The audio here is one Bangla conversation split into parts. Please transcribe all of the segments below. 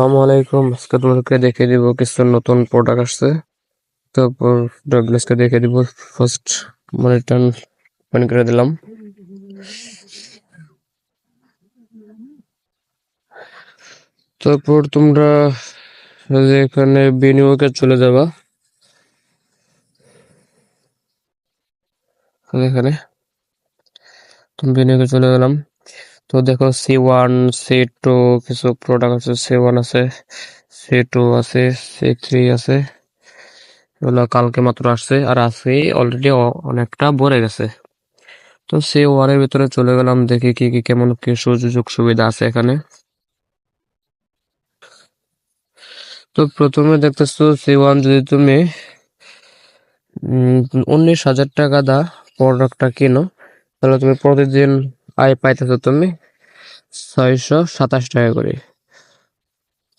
আসসালামু আলাইকুম। আজকে তোমাদেরকে দেখিয়ে দিব কিছু নতুন প্রোডাক্ট আসছে। তারপর ডগলেসকে দেখিয়ে দিব। ফার্স্ট মনিটন অন করে দিলাম। তারপর তোমরা যে এখানে বিনিয়োগে চলে যাবা। এখানে, তুমি বিনিয়োগে চলে গেলাম। তো দেখো সি ওয়ান সি টু কিছু প্রোডাক্ট আছে সি ওয়ান আছে সি টু আছে সি থ্রি আছে, এগুলো কালকে মাত্র আসছে, আর আজকে অলরেডি অনেকটা ভরে গেছে। তো সি ওয়ানের ভিতরে চলে গেলাম, দেখি কি কি, কেমন, কি সুযোগ সুবিধা আছে এখানে। তো প্রথমে দেখতেছো সি ওয়ান যদি তুমি উনিশ হাজার টাকা দা প্রোডাক্টটা কিনো, তাহলে তুমি প্রতিদিন আয় পাইতেছো তুমি ছয়শো সাতাশ টাকা করে।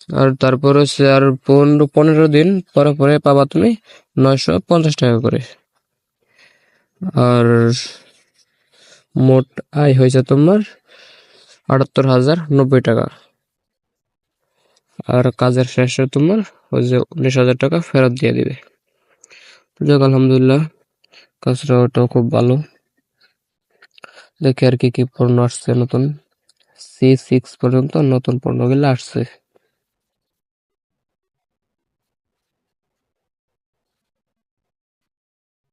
আর তারপর হচ্ছে আর পনেরো পনেরো দিন পরে পরে পাবা তুমি নয়শো পঞ্চাশ টাকা করে। আর মোট আয় হয়েছে তোমার আটাত্তর হাজার নব্বই টাকা। আর কাজের শেষে তোমার ওই যে উনিশ হাজার টাকা ফেরত দিয়ে দিবে। যাক, আলহামদুলিল্লাহ, কাজটা ওটাও খুব ভালো। দেখি আর কি কি পণ্য আসছে নতুন? সি সিক্স পর্যন্ত নতুন পণ্যগুলো আসছে।